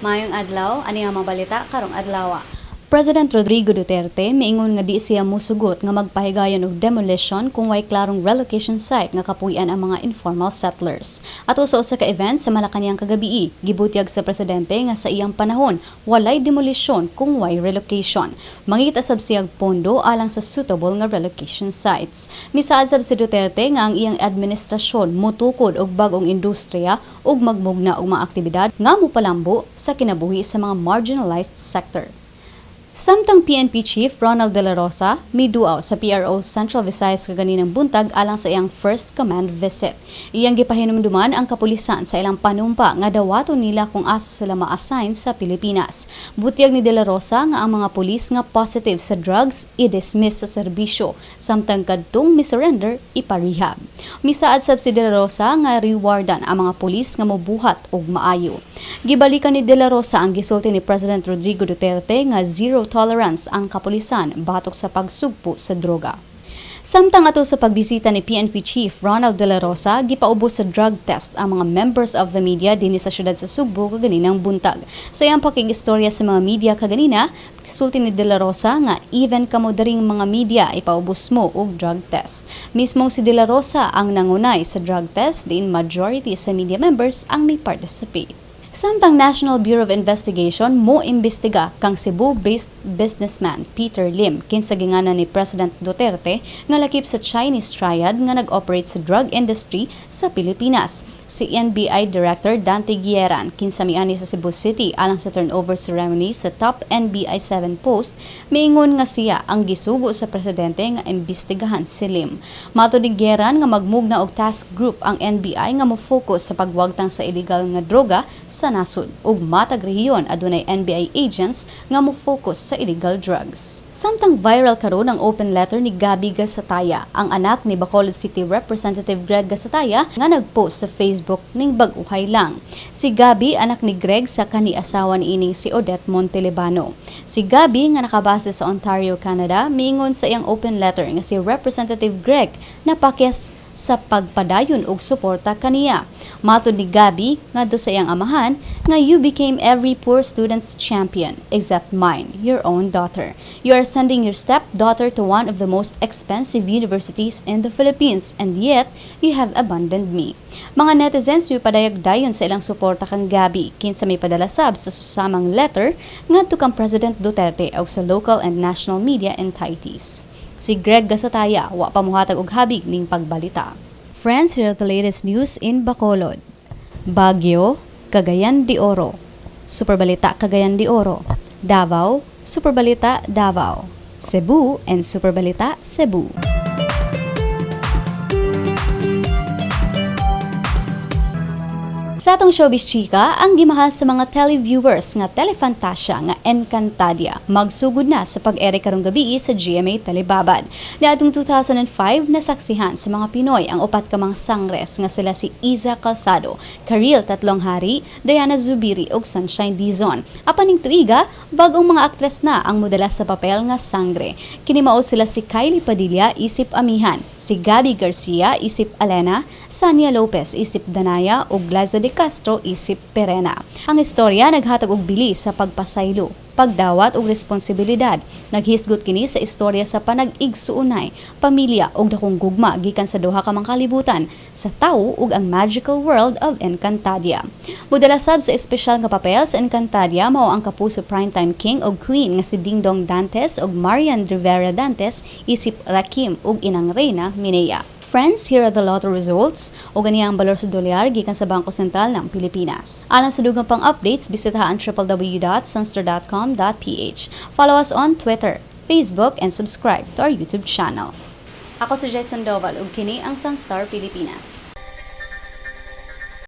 Mayong adlaw, ani nga mga balita karong adlaw. President Rodrigo Duterte miingon nga di siya musugot nga magpahigayon og demolition kung way klarong relocation site nga kapuy-an ang mga informal settlers. Ato sa usa ka event sa Malacañang kagabi, gibutyag sa presidente nga sa iyang panahon walay demolisyon kung way relocation. Mangita sab siyang pondo alang sa suitable nga relocation sites. Misaad sab si Duterte nga ang iyang administrasyon mutukod og bagong industriya ug magmugna og mga aktibidad nga mopalambo sa kinabuhi sa mga marginalized sector. Samtang PNP Chief Ronald De La Rosa miduaw sa PRO Central Visayas kaganinang buntag alang sa iyang first command visit. Iyang gipahinumduman ang kapulisan sa ilang panumpa nga dawato nila kung asa sila ma-assign sa Pilipinas. Butyag ni De La Rosa nga ang mga pulis nga positive sa drugs i-dismiss sa serbisyo samtang kadtong misurrender iparehab. Misaad sab si De La Rosa nga rewardan ang mga pulis nga mobuhat og maayo. Gibalikan ni De La Rosa ang gisulti ni President Rodrigo Duterte nga zero tolerance ang kapulisan batok sa pagsugpo sa droga. Samtang ato sa pagbisita ni PNP Chief Ronald De La Rosa, gipaubos sa drug test ang mga members of the media dinhi sa syudad sa Sugbo kaganinang buntag. Sa iyang pakig-istorya sa mga media kaganina, sulti ni De La Rosa nga even kamo daring mga media ipaubos mo og drug test. Mismong si De La Rosa ang nangunay sa drug test, diin majority sa media members ang may participate. Samtang National Bureau of Investigation mo imbestiga kang Cebu-based businessman Peter Lim kinsa gingana ni President Duterte nga lakip sa Chinese triad nga nag-operate sa drug industry sa Pilipinas. Si NBI Director Dante Guieran kinsa miani sa Cebu City alang sa turnover ceremony sa top NBI 7 post miingon nga siya ang gisugo sa presidente nga imbestigahan si Lim. Mato ni Guieran nga magmugna og task group ang NBI nga mo-focus sa pagwagtang sa illegal nga droga sa nasod ug matag rehiyon adunay NBI agents nga mo-focus sa illegal drugs. Samtang viral karon ang open letter ni Gabi Gasataya, ang anak ni Bacolod City Representative Greg Gasataya nga nagpost sa Facebook ning bag-uhay lang. Si Gabi anak ni Greg sa kani asawa ni ining si Odette Montelebano. Si Gabi nga nakabase sa Ontario, Canada, miingon sa iyang open letter nga si Representative Greg napakyas sa pagpadayon og suporta kaniya. Matod ni Gabi nga do sa iyang amahan nga you became every poor student's champion except mine, your own daughter. You are sending your stepdaughter to one of the most expensive universities in the Philippines and yet you have abandoned me. Mga netizens may padayag dayon sa ilang suporta kang Gabi kinsa may padala sab sa susamang letter ngadto kang President Duterte ug sa local and national media entities. Si Greg Gasataya wa pa muhatag og habig ning pagbalita. Friends, here the latest news in Bacolod. Baguio, Cagayan de Oro. Superbalita Cagayan de Oro. Davao, Superbalita Davao. Cebu and Superbalita Cebu. Sa atong showbiz chika, ang gimahal sa mga televiewers nga Telefantasia nga Encantadia magsugod na sa pag-ere karong gabi sa GMA Telebabad. Niadtong 2005 nasaksihan sa mga Pinoy ang upat ka mga sangres nga sila si Iza Calzado, Karil Tatlong Hari, Diana Zubiri ug Sunshine Dizon. Apan ning tuiga, bagong mga aktres na ang modela sa papel nga sangre. Kinimao sila si Kylie Padilla isip Amihan, si Gabby Garcia isip Alena, Sania Lopez isip Danaya ug Glaza de Castro isip Perena. Ang istorya naghatag og bilis sa pagpasaylo, pagdawat ug responsibilidad. Naghisgot kini sa istorya sa panag-igsuunay, pamilya ug dakong gugma gikan sa duha ka kalibutan sa tawo ug ang magical world of Encantadia. Mudala sab sa espesyal nga papel sa Encantadia mao ang kapuso primetime king ug queen nga si Dingdong Dantes ug Marian Rivera Dantes isip Rakim ug inang reyna Minea. Friends, here are the lotto results o ganiyang balor sa dolyar gikan sa Bangko Sentral ng Pilipinas. Alang sa dugang pang updates, bisitahan www.sunster.com.ph. Follow us on Twitter, Facebook, and subscribe to our YouTube channel. Ako si Jason Doval ug kini ang Sunstar Pilipinas.